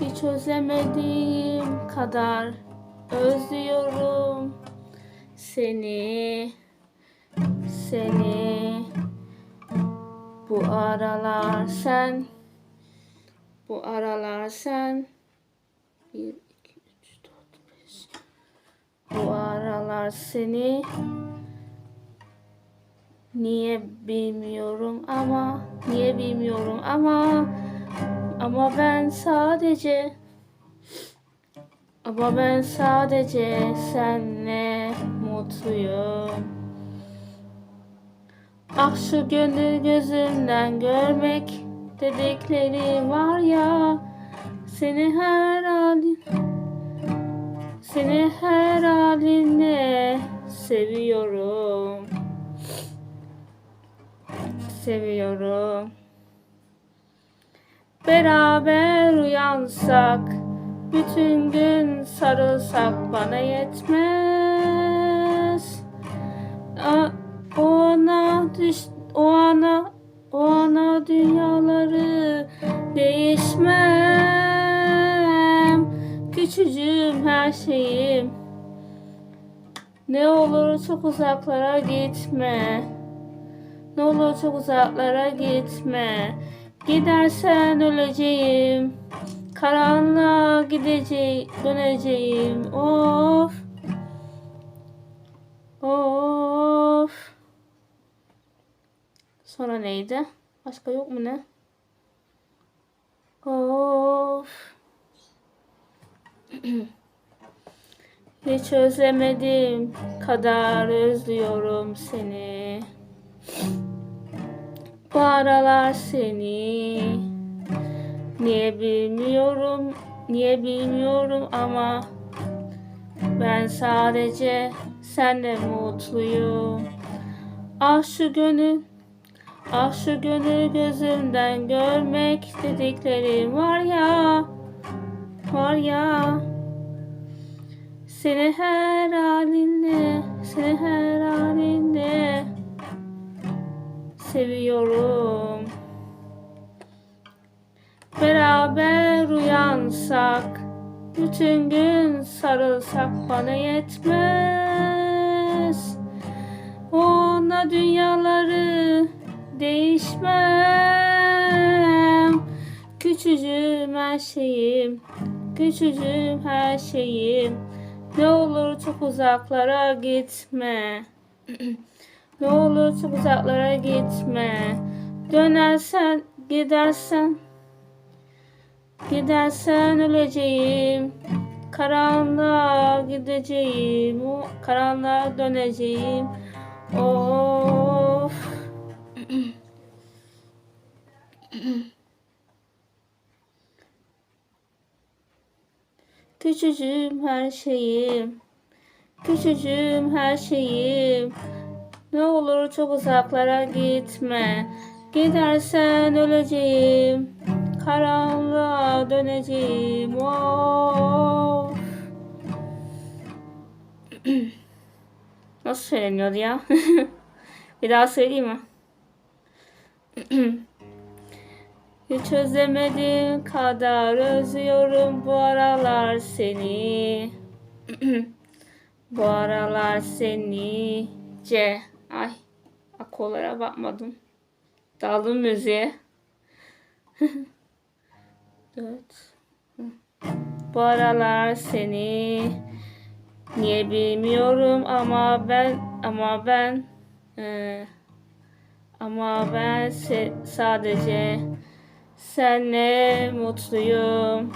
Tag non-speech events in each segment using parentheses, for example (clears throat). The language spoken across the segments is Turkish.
Hiç özlemediğim kadar özlüyorum seni, seni. Bu aralar sen, bu aralar sen. Bir, iki, üç, dört, beş. Bu aralar seni. Niye bilmiyorum ama, niye bilmiyorum ama, ama ben sadece, ama ben sadece senle mutluyum. Ah şu gönül gözümden görmek dedikleri var ya seni her halin seni her halinle seviyorum. Seviyorum. Beraber uyansak bütün gün sarılsak bana yetmez küçücüğüm her şeyim ne olur çok uzaklara gitme ne olur çok uzaklara gitme gidersen öleceğim karanlığa gideceğim döneceğim of Of. Sonra neydi? Başka yok mu ne? Of. (clears throat) Hiç özlemedim kadar özlüyorum seni. Bu aralar seni. Niye bilmiyorum, niye bilmiyorum ama ben sadece senle mutluyum. Ah şu gönül, ah şu gönül gözümden görmek dediklerim var ya, var ya. Seni her halinle, seni her halinle seviyorum. Beraber uyansak, bütün gün sarılsak bana yetmez. Ona dünyaları değişmem. Küçücüğüm her şeyim, küçücüğüm her şeyim. Ne olur çok uzaklara gitme. (clears throat) ne olur çok uzaklara gitme. Dönersen, gidersen Gidersen öleceğim. Karanlığa gideceğim. Karanlığa döneceğim. Of. Küçücüğüm her şeyim. Küçücüğüm her şeyim. Ne olur çok uzaklara gitme. Gidersen öleceğim. Karanlığa döneceğim. Of. (clears throat) Nasıl söyleniyordu ya? (laughs) Bir daha söyleyeyim mi? (clears throat) Hiç özlemedim kadar özlüyorum bu aralar seni. (clears throat) bu aralar seni. C. Ay. Akolara bakmadım. Daldım müziğe. (laughs) Dört. Bu aralar seni niye bilmiyorum ama ben ama ben e, ama ben se- sadece senle mutluyum.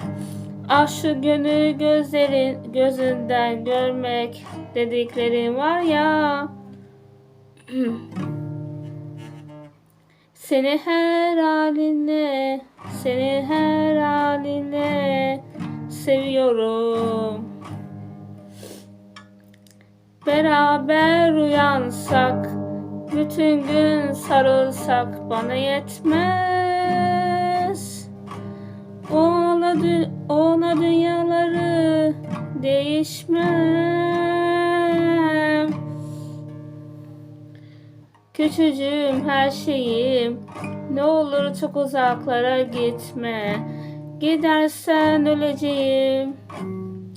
Ah şu gönül gözlerin gözünden görmek dediklerin var ya. Seni her halinle, seni her halinle seviyorum. Beraber uyansak, bütün gün sarılsak bana yetmez. Dü- ona dünyaları değişmem. Küçücüğüm her şeyim. Ne olur çok uzaklara gitme. Gidersen öleceğim.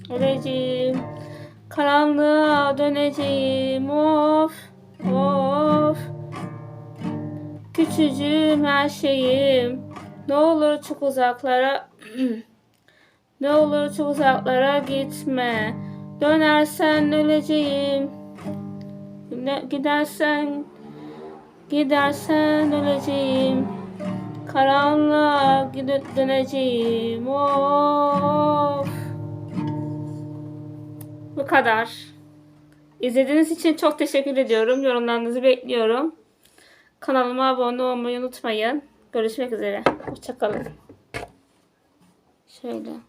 Öleceğim. Karanlığa döneceğim. Of. Of. Küçücüğüm her şeyim. Ne olur çok uzaklara (clears throat) ne olur çok uzaklara gitme. Dönersen öleceğim. Gidersen gidersen öleceğim. Karanlığa gidip döneceğim. Of. Bu kadar. İzlediğiniz için çok teşekkür ediyorum. Yorumlarınızı bekliyorum. Kanalıma abone olmayı unutmayın. Görüşmek üzere. Hoşçakalın. Şöyle.